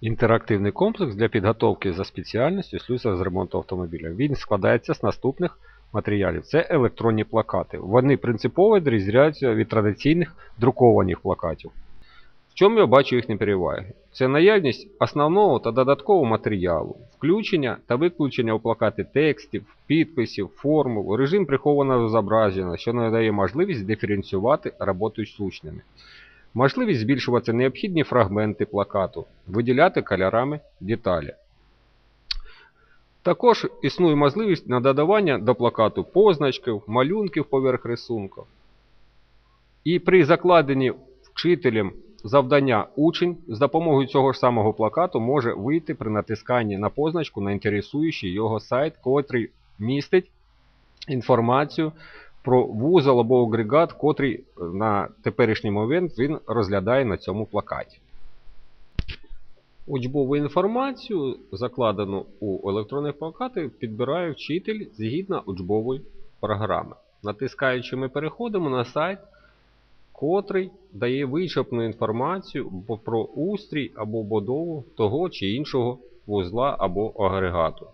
Інтерактивний комплекс для підготовки за спеціальністю слюсар з ремонту автомобіля. Він складається з наступних матеріалів. Це електронні плакати. Вони принципово відрізняються від традиційних друкованих плакатів. В чому я бачу їхні переваги? Це наявність основного та додаткового матеріалу, включення та виключення у плакати текстів, підписів, формул, режим прихованого зображення, що надає можливість диференціювати роботу з учнями. Можливість збільшувати необхідні фрагменти плакату, виділяти кольорами деталі. Також існує можливість на додавання до плакату позначків, малюнків поверх рисунку. І при закладенні вчителем завдання учень з допомогою цього ж самого плакату може вийти при натисканні на позначку на інтересуючий його сайт, котрий містить інформацію про вузол або агрегат, котрий на теперішній момент він розглядає на цьому плакаті. Учбову інформацію, закладену у електронних плакати, підбирає вчитель згідно учбової програми. Натискаючи, ми переходимо на сайт, котрий дає вичерпну інформацію про устрій або будову того чи іншого вузла або агрегату.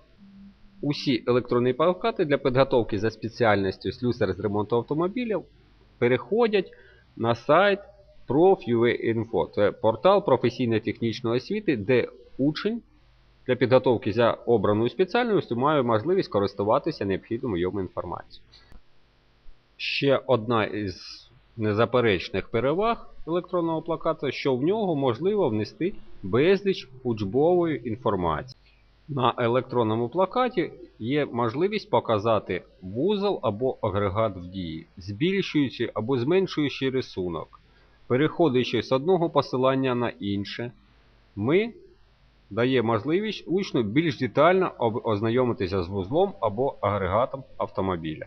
Усі електронні плакати для підготовки за спеціальністю слюсар з ремонту автомобілів переходять на сайт Prof.ua.info. Це портал професійно-технічної освіти, де учень для підготовки за обраною спеціальністю має можливість користуватися необхідною йому інформацією. Ще одна із незаперечних переваг електронного плаката, що в нього можливо внести безліч учбової інформації. На електронному плакаті є можливість показати вузол або агрегат в дії, збільшуючи або зменшуючи рисунок. Переходячи з одного посилання на інше, ми даємо можливість учню більш детально ознайомитися з вузлом або агрегатом автомобіля.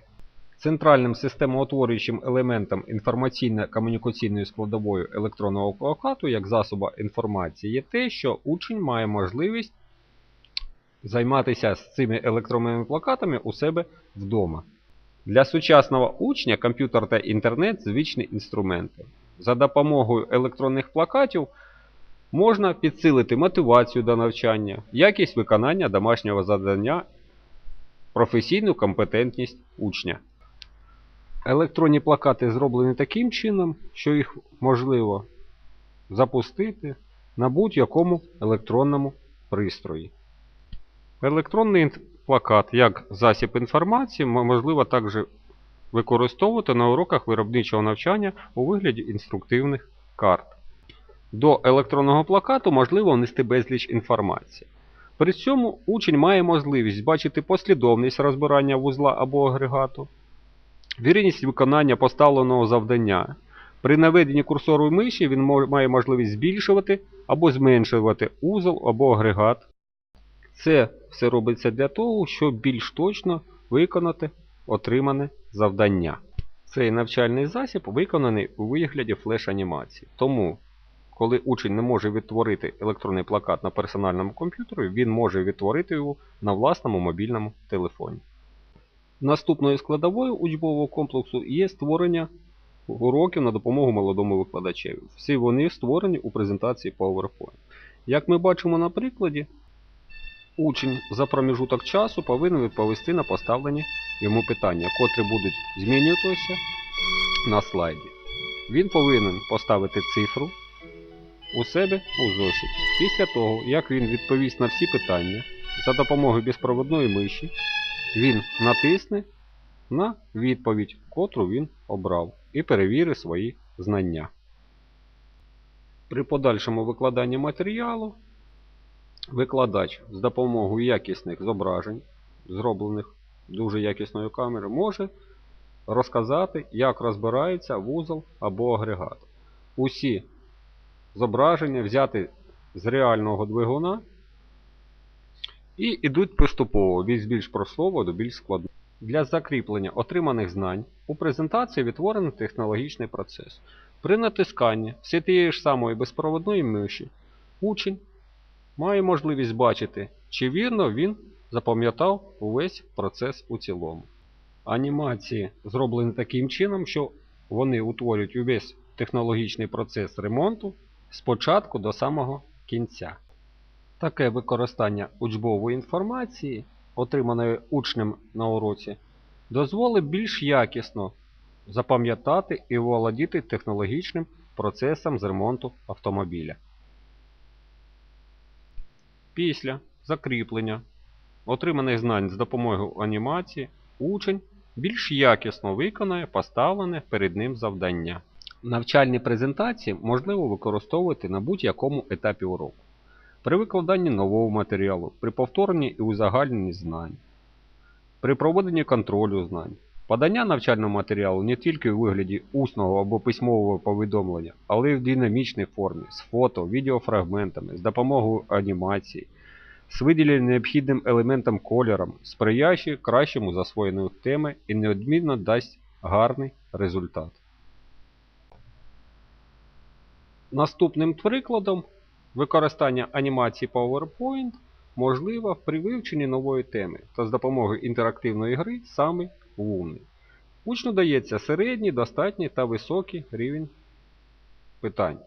Центральним системоутворюючим елементом інформаційно-комунікаційної складової електронного плакату як засоба інформації є те, що учень має можливість займатися з цими електронними плакатами у себе вдома. Для сучасного учня комп'ютер та інтернет звичні інструменти. За допомогою електронних плакатів можна підсилити мотивацію до навчання, якість виконання домашнього завдання, професійну компетентність учня. Електронні плакати зроблені таким чином, що їх можливо запустити на будь-якому електронному пристрої. Електронний плакат як засіб інформації можливо також використовувати на уроках виробничого навчання у вигляді інструктивних карт. До електронного плакату можливо внести безліч інформації. При цьому учень має можливість бачити послідовність розбирання вузла або агрегату, вірність виконання поставленого завдання. При наведенні курсору миші він має можливість збільшувати або зменшувати узол або агрегат. Це все робиться для того, щоб більш точно виконати отримане завдання. Цей навчальний засіб виконаний у вигляді флеш-анімації. Тому, коли учень не може відтворити електронний плакат на персональному комп'ютері, він може відтворити його на власному мобільному телефоні. Наступною складовою учбового комплексу є створення уроків на допомогу молодому викладачеві. Всі вони створені у презентації PowerPoint. Як ми бачимо на прикладі, Учень за проміжуток часу повинен відповісти на поставлені йому питання, котрі будуть змінюватися на слайді. Він повинен поставити цифру у себе у зошиті. Після того, як він відповість на всі питання за допомогою безпроводної миші, він натисне на відповідь, котру він обрав, і перевірить свої знання. При подальшому викладанні матеріалу Викладач з допомогою якісних зображень, зроблених дуже якісною камерою, може розказати, як розбирається вузол або агрегат. Усі зображення взяти з реального двигуна і йдуть поступово від більш простого до більш складного. Для закріплення отриманих знань у презентації відтворений технологічний процес. При натисканні все тієї ж самої безпроводної миші учень має можливість бачити, чи вірно він запам'ятав увесь процес у цілому. Анімації зроблені таким чином, що вони утворюють увесь технологічний процес ремонту з початку до самого кінця. Таке використання учбової інформації, отриманої учнем на уроці, дозволить більш якісно запам'ятати і володіти технологічним процесом з ремонту автомобіля. Після закріплення отриманих знань з допомогою анімації учень більш якісно виконає поставлене перед ним завдання. Навчальні презентації можливо використовувати на будь-якому етапі уроку. При викладанні нового матеріалу, при повторенні і узагальненні знань, при проведенні контролю знань, подання навчального матеріалу не тільки у вигляді усного або письмового повідомлення, але й в динамічній формі, з фото, відеофрагментами, з допомогою анімації, з виділенням необхідним елементом кольором, сприяючи кращому засвоєнню теми і неодмінно дасть гарний результат. Наступним прикладом використання анімації PowerPoint можливо при вивченні нової теми та з допомогою інтерактивної гри саме лунний. Учню дається середній, достатній та високий рівень питань.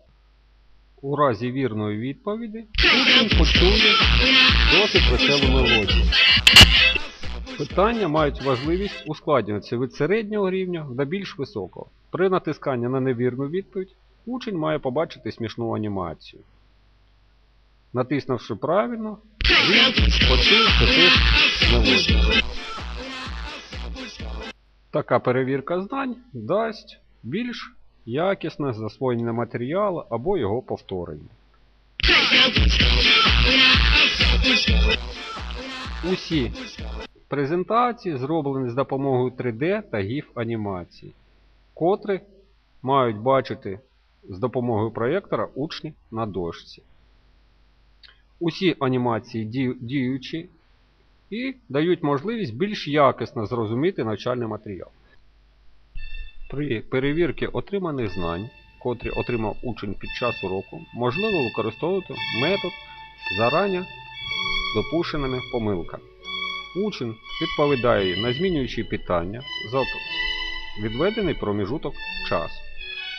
У разі вірної відповіді учень почує досить веселу мелодію. Питання мають важливість ускладнюватися від середнього рівня до більш високого. При натисканні на невірну відповідь учень має побачити смішну анімацію. Натиснувши правильно, він почує що теж мелодію. Така перевірка знань дасть більш якісне засвоєння матеріалу або його повторення. Усі презентації зроблені з допомогою 3D та GIF анімації, котрі мають бачити з допомогою проєктора учні на дошці. Усі анімації діючі і дають можливість більш якісно зрозуміти навчальний матеріал. При перевірці отриманих знань, котрі отримав учень під час уроку, можливо використовувати метод зарані допущеними помилками. Учень відповідає на змінюючі питання за відведений проміжуток часу.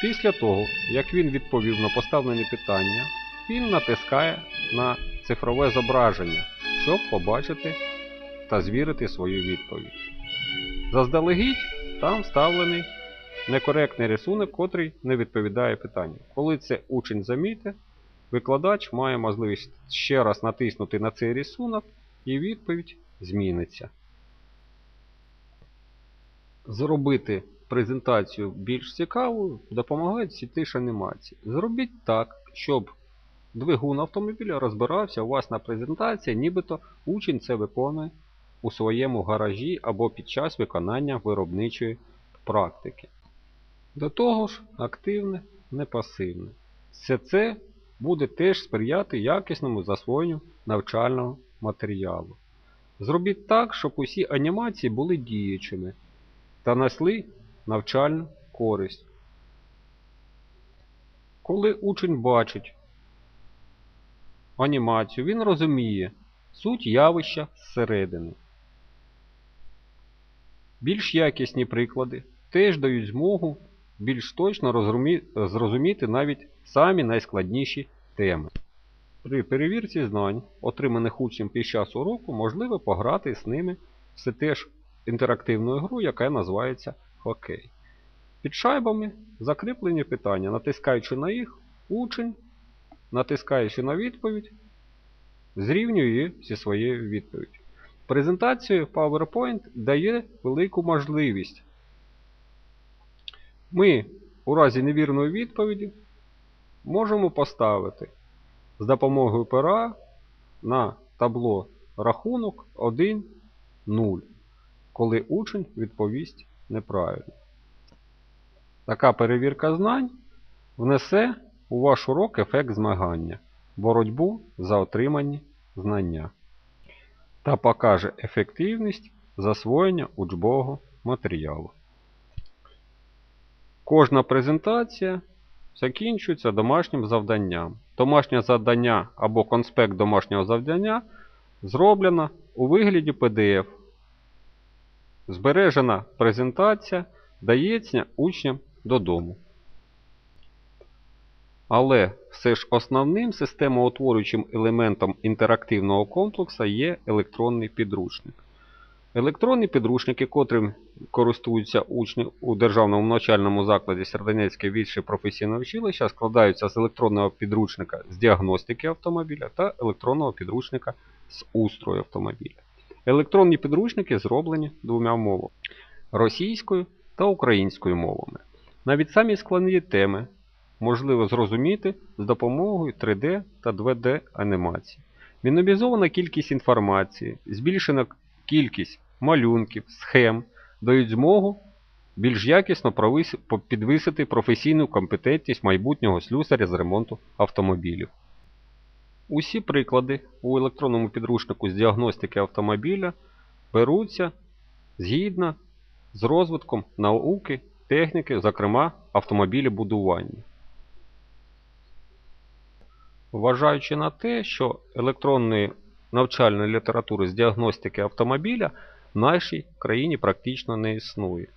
Після того, як він відповів на поставлені питання, він натискає на цифрове зображення, щоб побачити та звірити свою відповідь. Заздалегідь там вставлений некоректний рисунок, котрий не відповідає питанню. Коли це учень замітить, викладач має можливість ще раз натиснути на цей рисунок і відповідь зміниться. Зробити презентацію більш цікавою допомагають ці тиш анімації. Зробіть так, щоб двигун автомобіля розбирався у вас на презентації, нібито учень це виконує у своєму гаражі або під час виконання виробничої практики. До того ж, активне, не пасивне. Все це буде теж сприяти якісному засвоєнню навчального матеріалу. Зробіть так, щоб усі анімації були діючими та несли навчальну користь. Коли учень бачить анімацію, він розуміє суть явища зсередини. Більш якісні приклади теж дають змогу більш точно зрозуміти навіть самі найскладніші теми. При перевірці знань, отриманих учнем під час уроку, можливо пограти з ними все теж інтерактивною гру, яка називається хокей. Під шайбами закріплені питання, натискаючи на їх, учень, натискаючи на відповідь, зрівнює зі своєю відповіддю. Презентацію PowerPoint дає велику можливість. Ми у разі невірної відповіді можемо поставити з допомогою пера на табло рахунок 1, 0, коли учень відповість неправильно. Така перевірка знань внесе у ваш урок ефект змагання, боротьбу за отримані знання та покаже ефективність засвоєння учбового матеріалу. Кожна презентація закінчується домашнім завданням. Домашнє завдання або конспект домашнього завдання зроблено у вигляді PDF. Збережена презентація дається учням додому. Але все ж основним системоутворюючим елементом інтерактивного комплексу є електронний підручник. Електронні підручники, котрим користуються учні у державному навчальному закладі Серденецьке вільше професійне училище, складаються з електронного підручника з діагностики автомобіля та електронного підручника з устрою автомобіля. Електронні підручники зроблені двома мовами російською та українською мовами. Навіть самі складні теми можливо зрозуміти з допомогою 3D та 2D анімації. Мінімізована кількість інформації, збільшена кількість малюнків, схем дають змогу більш якісно підвисити професійну компетентність майбутнього слюсаря з ремонту автомобілів. Усі приклади у електронному підручнику з діагностики автомобіля беруться згідно з розвитком науки, техніки, зокрема автомобілебудування. Вважаючи на те, що електронної навчальної літератури з діагностики автомобіля в нашій країні практично не існує.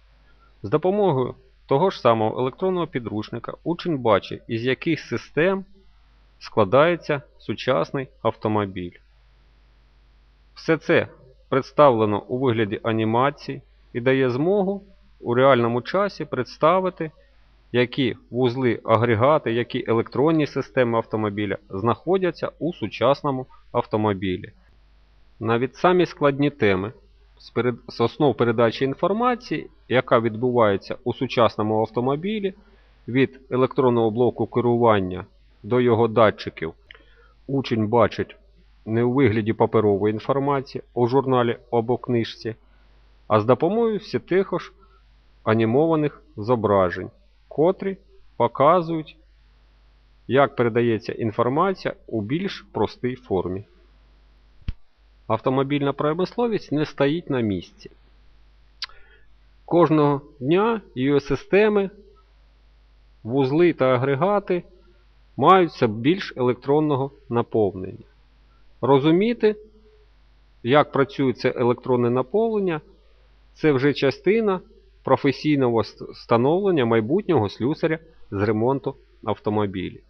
З допомогою того ж самого електронного підручника учень бачить, із яких систем складається сучасний автомобіль. Все це представлено у вигляді анімації і дає змогу у реальному часі представити, які вузли агрегати, які електронні системи автомобіля знаходяться у сучасному автомобілі. Навіть самі складні теми з, основ передачі інформації, яка відбувається у сучасному автомобілі, від електронного блоку керування до його датчиків, учень бачить не у вигляді паперової інформації у журналі або книжці, а з допомогою все тих ж анімованих зображень, котрі показують, як передається інформація у більш простій формі. Автомобільна промисловість не стоїть на місці. Кожного дня її системи, вузли та агрегати мають все більш електронного наповнення. Розуміти, як працює це електронне наповнення, це вже частина професійного становлення майбутнього слюсаря з ремонту автомобілів.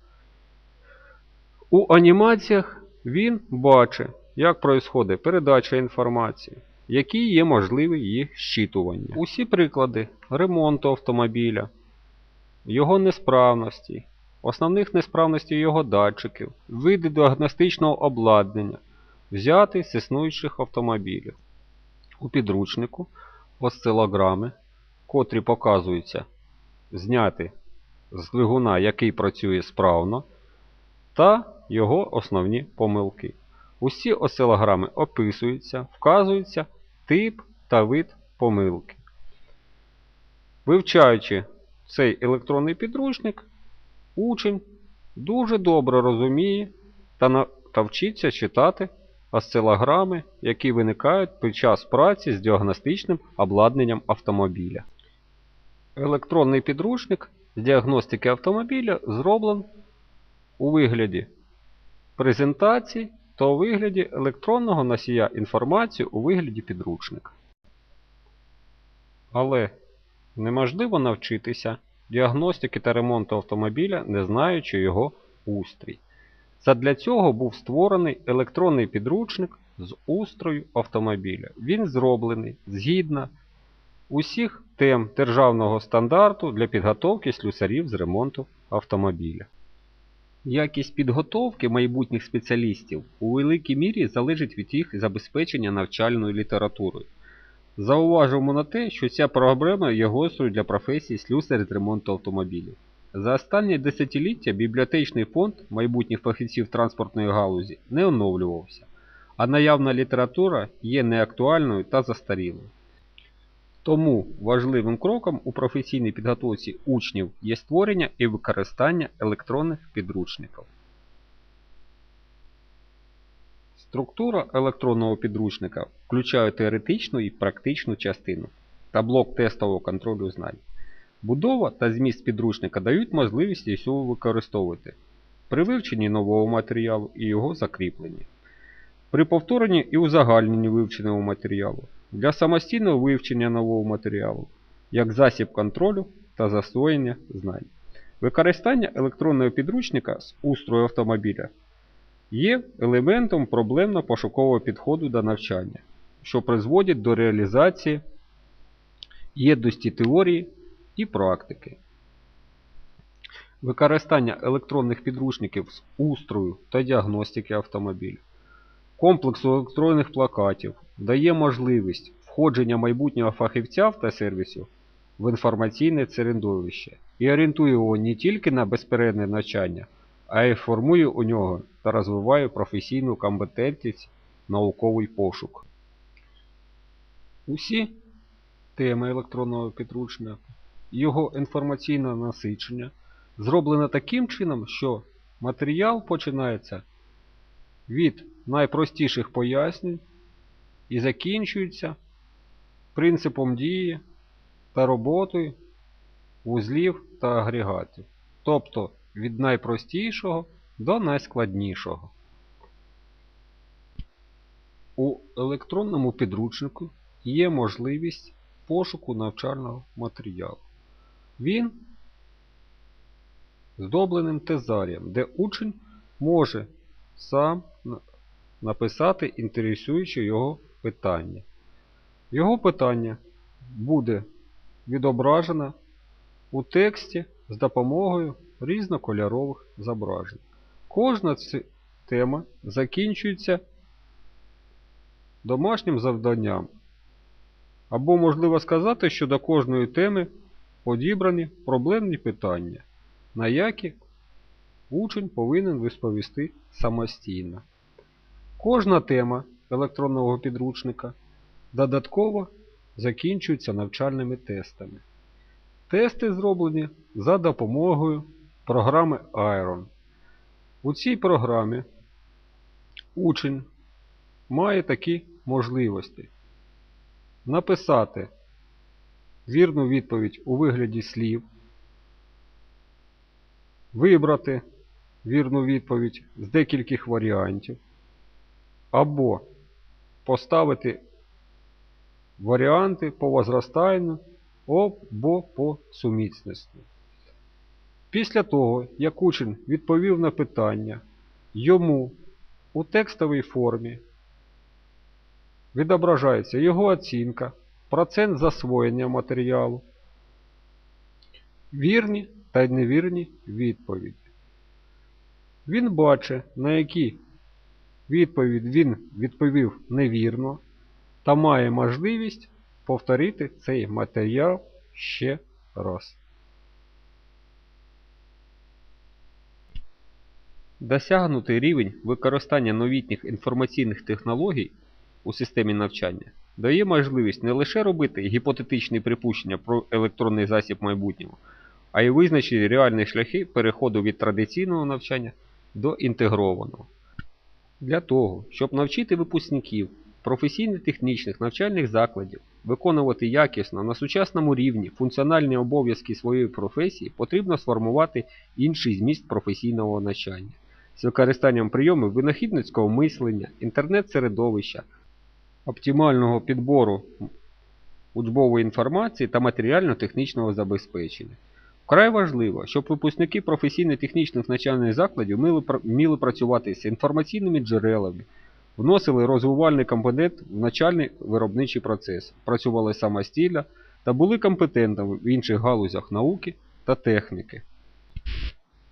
У анімаціях він бачить, як происходить передача інформації, які є можливі її щитування. Усі приклади ремонту автомобіля, його несправності, основних несправностей його датчиків, види діагностичного обладнання, взяти з існуючих автомобілів. У підручнику осцилограми, котрі показуються зняти з двигуна, який працює справно, та його основні помилки. Усі осцилограми описуються, вказується тип та вид помилки. Вивчаючи цей електронний підручник, учень дуже добре розуміє та, та вчиться читати осцилограми, які виникають під час праці з діагностичним обладнанням автомобіля. Електронний підручник з діагностики автомобіля зроблен у вигляді презентацій та у вигляді електронного носія інформації у вигляді підручника. Але неможливо навчитися діагностики та ремонту автомобіля, не знаючи його устрій. Задля цього був створений електронний підручник з устрою автомобіля. Він зроблений згідно усіх тем державного стандарту для підготовки слюсарів з ремонту автомобіля. Якість підготовки майбутніх спеціалістів у великій мірі залежить від їх забезпечення навчальною літературою. Зауважуємо на те, що ця проблема є гострою для професії слюсар з ремонту автомобілів. За останні десятиліття бібліотечний фонд майбутніх фахівців транспортної галузі не оновлювався, а наявна література є неактуальною та застарілою. Тому важливим кроком у професійній підготовці учнів є створення і використання електронних підручників. Структура електронного підручника включає теоретичну і практичну частину та блок тестового контролю знань. Будова та зміст підручника дають можливість його використовувати при вивченні нового матеріалу і його закріпленні, при повторенні і узагальненні вивченого матеріалу, для самостійного вивчення нового матеріалу, як засіб контролю та засвоєння знань. Використання електронного підручника з устрою автомобіля є елементом проблемно-пошукового підходу до навчання, що призводить до реалізації єдності теорії і практики. Використання електронних підручників з устрою та діагностики автомобіля. Комплексу електронних плакатів дає можливість входження майбутнього фахівця автосервісу в інформаційне середовище і орієнтує його не тільки на безперервне навчання, а й формує у нього та розвиває професійну компетентність, науковий пошук. Усі теми електронного підручника, його інформаційне насичення зроблено таким чином, що матеріал починається від найпростіших пояснень і закінчується принципом дії та роботою вузлів та агрегатів, тобто від найпростішого до найскладнішого. У електронному підручнику є можливість пошуку навчального матеріалу. Він здобленим тезарієм, де учень може сам написати інтересуюче його питання. Його питання буде відображено у тексті з допомогою різнокольорових зображень. Кожна тема закінчується домашнім завданням. Або можливо сказати, що до кожної теми подібрані проблемні питання, на які учень повинен відповісти самостійно. Кожна тема електронного підручника додатково закінчується навчальними тестами. Тести зроблені за допомогою програми Iron. У цій програмі учень має такі можливості написати вірну відповідь у вигляді слів, вибрати вірну відповідь з декількох варіантів, або поставити варіанти по возрастанню або по сумісництву. Після того, як учень відповів на питання, йому у текстовій формі відображається його оцінка, процент засвоєння матеріалу, вірні та невірні відповіді. Він бачить, на які відповідь він відповів невірно та має можливість повторити цей матеріал ще раз. Досягнутий рівень використання новітніх інформаційних технологій у системі навчання дає можливість не лише робити гіпотетичні припущення про електронний засіб майбутнього, а й визначити реальні шляхи переходу від традиційного навчання до інтегрованого. Для того, щоб навчити випускників професійно-технічних навчальних закладів виконувати якісно на сучасному рівні функціональні обов'язки своєї професії, потрібно сформувати інший зміст професійного навчання з використанням прийомів винахідницького мислення, інтернет-середовища, оптимального підбору учбової інформації та матеріально-технічного забезпечення. Вкрай важливо, щоб випускники професійно-технічних навчальних закладів вміли, працювати з інформаційними джерелами, вносили розвивальний компонент в начальний виробничий процес, працювали самостійно та були компетентними в інших галузях науки та техніки.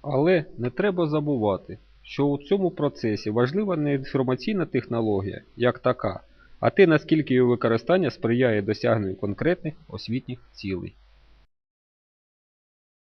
Але не треба забувати, що у цьому процесі важлива не інформаційна технологія як така, а те, наскільки її використання сприяє досягненню конкретних освітніх цілей.